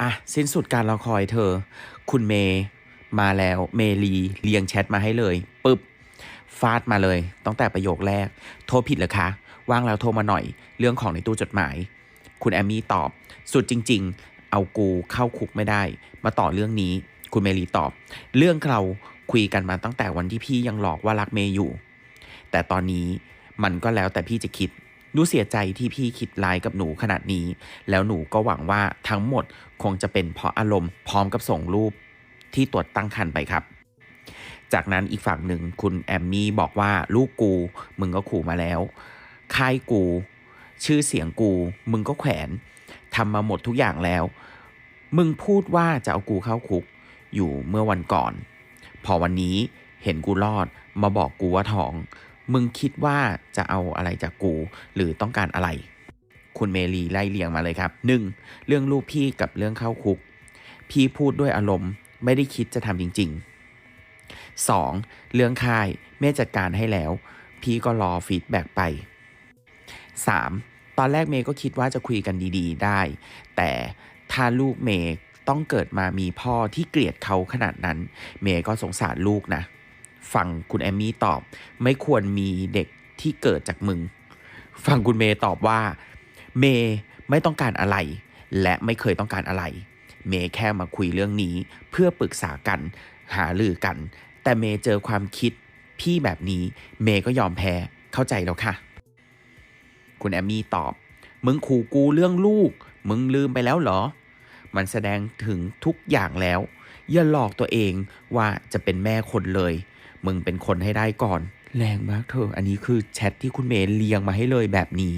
อะ สิ้นสุดการรอคอยเธอ คุณเมย์มาแล้วเมลีเรียงแชทมาให้เลยปึ๊บฟาดมาเลยตั้งแต่ประโยคแรก โทรผิดเหรอคะ ว่างแล้วโทรมาหน่อย เรื่องของในตู้จดหมาย คุณแอมมี่ตอบ สุดจริง ๆ เอากูเข้าคุกไม่ได้ มาต่อเรื่องนี้ คุณเมลีตอบ เรื่องเราคุยกันมาตั้งแต่วันที่พี่ยังหลอกว่ารักเมย์อยู่ แต่ตอนนี้มันก็แล้วแต่พี่จะคิด หนูเสียใจที่พี่คิดร้ายกับหนูขนาดนี้ แล้วหนูก็หวังว่าทั้งหมดคงจะเป็นเพราะอารมณ์พร้อมกับส่งรูปที่ตรวจตั้งครรภ์ไปครับ จากนั้นอีกฝั่งหนึ่งคุณแอมมี่บอกว่าลูกกู มึงก็ขู่มาแล้ว ค่ายกู ชื่อเสียงกู มึงก็แขวนทำมาหมดทุกอย่างแล้ว มึงพูดว่าจะเอากูเข้าคุกอยู่เมื่อวันก่อน พอวันนี้เห็นกูรอดมาบอกกูว่าท้อง มึงคิดว่าจะเอาอะไรจากกู หรือต้องการอะไร คุณเมลีไล่เลียงมาเลยครับ 1. เรื่องลูกพี่กับเรื่องเข้าคุก พี่พูดด้วยอารมณ์ไม่ได้คิดจะทำจริง ๆ 2. เรื่องค่ายแม่จัดการให้แล้ว พี่ก็รอฟีดแบ็กไป 3. ตอนแรกเมย์ก็คิดว่าจะคุยกันดีๆ ได้ แต่ถ้าลูกเมย์ต้องเกิดมามีพ่อที่เกลียดเขาขนาดนั้น เมย์ก็สงสารลูกนะ ฟังคุณแอมมี่ตอบ ไม่ควรมีเด็กที่เกิดจากมึงฟังคุณเมย์ตอบว่า เมย์ไม่ต้องการอะไร และไม่เคยต้องการอะไร เมย์แค่มาคุยเรื่องนี้ เพื่อปรึกษากันหาลือกัน แต่เมย์เจอความคิดพี่แบบนี้เมย์ก็ยอมแพ้เข้าใจแล้วค่ะ คุณแอมมี่ตอบ มึงขู่กูเรื่องลูก มึงลืมไปแล้วเหรอ มันแสดงถึงทุกอย่างแล้ว อย่าหลอกตัวเองว่าจะเป็นแม่คนเลย มึงเป็นคนให้ได้ก่อน แรงมากเธอ อันนี้คือแชทที่คุณเมย์เลียงมาให้เลยแบบนี้